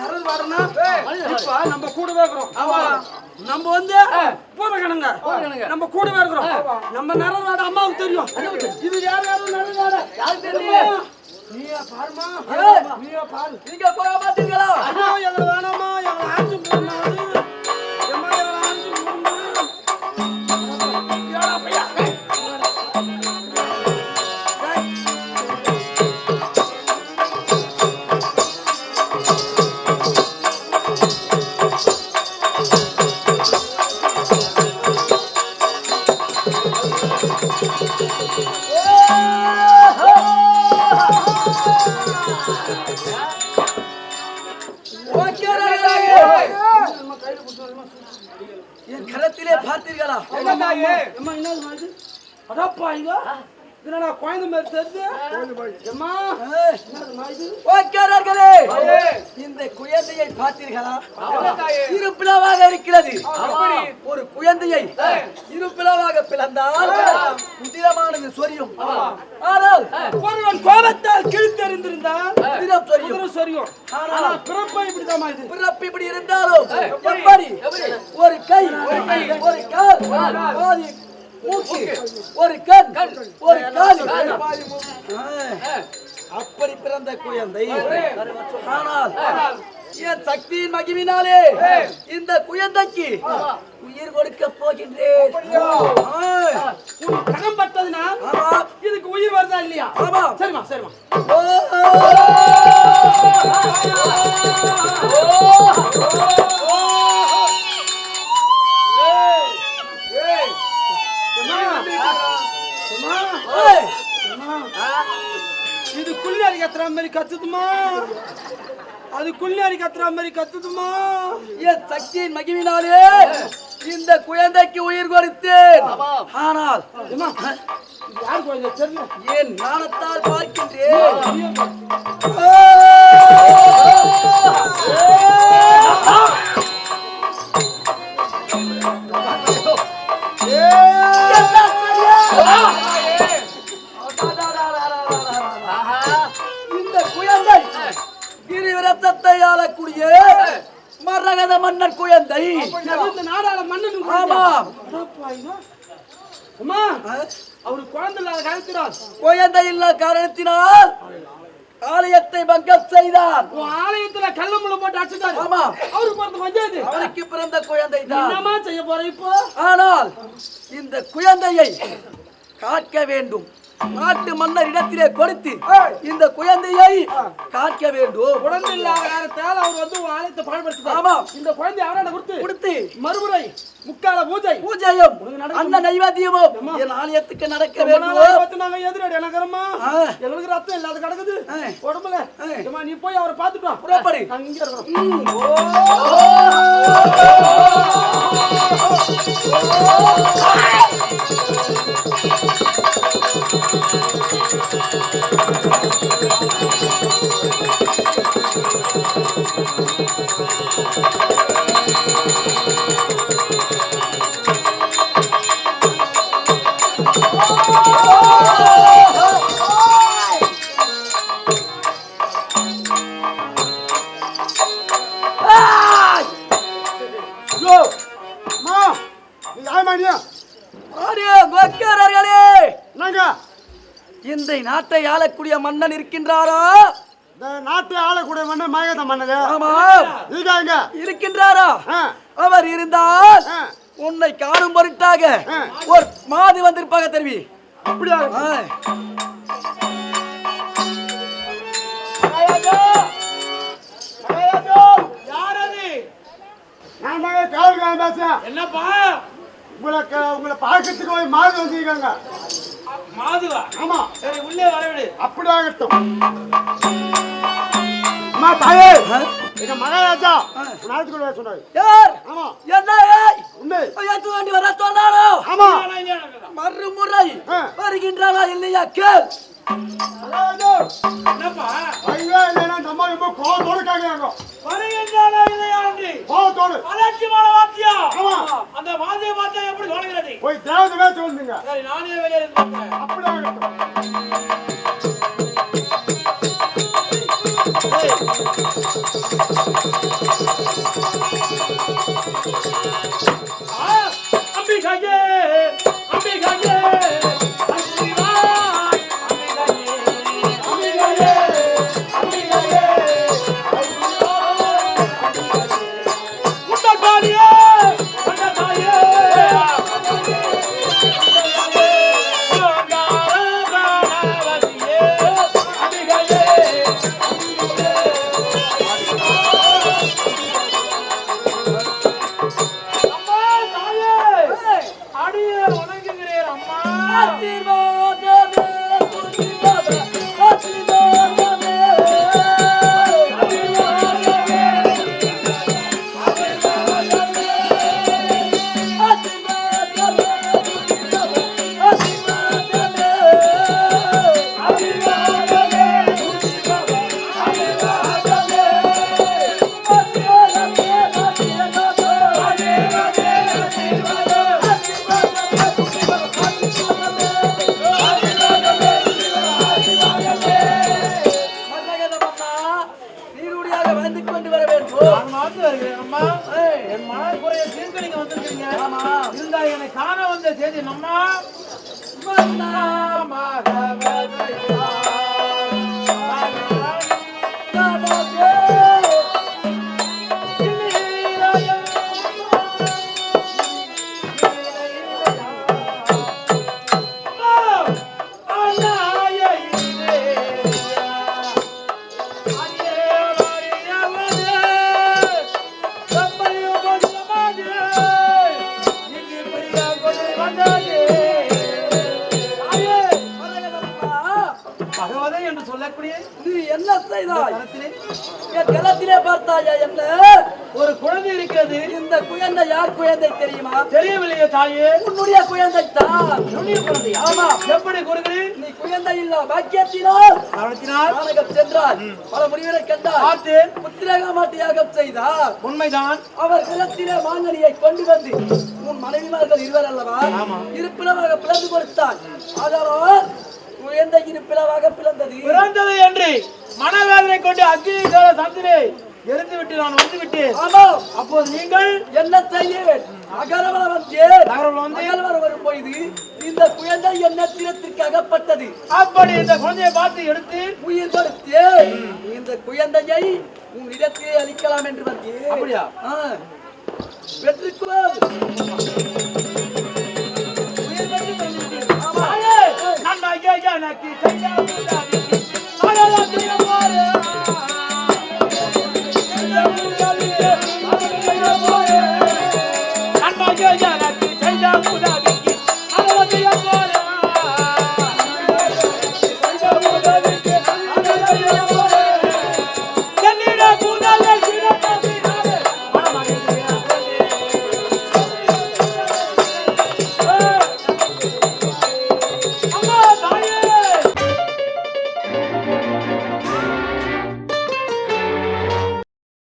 நரவாடைனா? இப்ப நம்ம கூடவே இருக்கிறோம். நம்ம வந்து பூதகணங்க நம்ம கூடவே இருக்கிறோம். நம்ம நரர்வாடை அம்மாவுக்கு தெரியும். இது யார் யாரும் நரர்வாடை யாருக்கு தெரியும்? நீயா பாருமா நீயா பாரு. நீங்க போக மாட்டீங்களா? வேணாமா அம்மா அடப்பா இங்க என்னடா குழந்தை மாதிரி தெரியுது. இந்த குழந்தையை பார்த்தீர்களா? இரு பிளவாக இருக்கிறது. ஒரு குழந்தையை இரு பிளவாக பிளந்தால் உதிரமானது சொரியும். ஆனால் ஒருவன் கோபத்தால் கிழித்தெறிந்திருந்தால் உதிரம் சொரியும் சொரியும் ஆனா பிறப்பை இப்படிதாம்மா இது. பிறப்பு இப்படி இருந்தாலும் எப்படி? ஒரு கை ஒரு கால் பாதி மூக்கு ஒரு கண் ஒரு கால். அப்படி பிறந்த குழந்தை. ஆனால் என் சக்தியின் மகிமினாலே இந்த குழந்தைக்கு உயிர் கொடுக்க போகின்றேன். ஆமாம். இதுக்கு உயிர் வருதா இல்லையா? சரிம்மா ஏய், இது குள்ளாரி கத்துற மாதிரி கத்துதுமா அது குள்ளாரி கத்துற மாதிரி கத்துதுமா என் சக்தியின் மகிமினாலே இந்த குழந்தைக்கு உயிர் கொடுத்தேன் ஆனால் அம்மா, இது யார் குழந்தை தெரியல என் ஞானத்தால் பார்க்கின்றேன் மன்னர் குழந்தை இந்த மன்னன் ஆமாம் அம்மா அவரு குழந்தை இல்லாத குழந்தை இல்ல காரணத்தினால் ஆலயத்தை பங்கம் செய்தான். உன் ஆலயத்துல கல்ல முள்ள போட்டு அடிச்சுட்டாரு. ஆமாம் அவருக்கு பிறந்த பஞ்சாயத்து அவனுக்கு பிறந்த குழந்தை தான் என்னம்மா செய்ய போற இப்போ? ஆனால் இந்த குழந்தையை காக்க வேண்டும். நாட்டு மன்னர் இடத்திலே கொடுத்து இந்த குழந்தையை காக்க வேண்டும். குழந்தை இல்லாத காலத்தால் அவர் வந்து ஆலயத்தை பாடுபடுத்துறாரு ஆமாம். இந்த குழந்தை அவராட கொடுத்து? கொடுத்து. மறுமுறை முக்கால பூஜை. பூஜையும். அன்ன நைவேத்தியமும் என் ஆலயத்துக்கு நடக்க வேண்டும். நாங்க எதிரடி எனக்கிறோமா. எங்களுக்கு ரத்தம் இல்லாத கிடக்குது. உடம்புல. நீ போய் அவரை பார்த்துட்டு வா புறப்படு. நாங்க இங்க இருக்கிறோம் நாட்டை ஆளக்கூடிய மன்னன் இருக்கின்றாரா? நாட்டு ஆளக்கூடிய மன்னன் மயகத மன்னது ஆமாம் இருக்காங்க இருக்கின்றாரா? அவர் இருந்தால். உன்னை காணும் பொருட்டாக. ஒரு மாது வந்திருப்பாங்க தெரிவி. அப்படியா? என்னப்பா? உங்களுக்கு உங்களை பார்க்கறதுக்கு ஒரு மாடு வந்திருக்காங்க மாதுவா ஆமா. சரி உள்ளே வரவிடு அப்படி ஆகட்டும் அம்மா தாயே. எங்க மகாராஜா? நாட்டுக்கு வர சொன்னாரு. யார்? ஆமா. என்ன ஏய் உண்மை ஏத்து வேண்டி வர சொன்னாரோ? ஆமா. மறுமுறை. வருகின்றாரா இல்லையா? கேள். என்னப்பா? ஐயோ இல்லைன்னா நம்ம ரொம்ப கோவத்தோடு கேட்கிறாங்க. வருகின்றானா இல்லையா கோவத்தோடு அலட்சியமான வார்த்தையா? ஆமா. அந்த வார்த்தையை பார்த்தா எப்படி சொல்கிறது போய் தேவதை வேச்சு வந்துங்க சரி நானே வெளியே இருந்தேன் அப்படி நீருடையாக வந்து கொண்டு வர வேண்டும் நான் வந்து வருகிறேன் அம்மா என் மனக்குறைய தீர்க்க நீங்க வந்திருக்கீங்க ஆமா. இருந்தா என்னை காண வந்த செய்தி நம்மா மன்னா. செய்தாய் என் கலத்திலே பார்த்தாயா என்ன? ஒரு குழந்தை இருக்கிறது. இந்த குழந்தை யார் குழந்தை தெரியுமா? தெரியவில்லையே தாயே. உன்னுடைய குழந்தை தான். குழந்தை ஆமா. எப்படி கூறுகிறேன்? நீ குழந்தை இல்ல பாக்கியத்தினால். நாடகம் சென்றார் பல முடிவரை கண்டார் பார்த்தேன். புத்திரக மாட்டியாகம் செய்தார் உண்மைதான். அவர் குலத்திலே மாங்கனியை கொண்டு வந்து உன் மனைவிமார்கள் இருவர் அல்லவா? இருப்பிலவாக பிளந்து கொடுத்தார் அதனால் குழந்தை இருப்பிலவாக பிளந்தது. பிறந்தது என்று மனவேதனை கொண்டு அக்னி சோழ சந்திரே எரிந்து விட்டு நான் வந்து விட்டேன். அப்போது நீங்கள் என்ன செய்ய? அகரவர வந்து அகரவர வரும் பொழுது இந்த குழந்தை என்ன தினத்திற்கு அகப்பட்டது? அப்படி இந்த குழந்தையை பார்த்து எடுத்து உயிர் கொடுத்தேன். இந்த குழந்தையை உன் இடத்திலே அளிக்கலாம் என்று வந்தேன். அப்படியா? வெற்றிக்குள் நான் ஐயா எனக்கு செய்யாத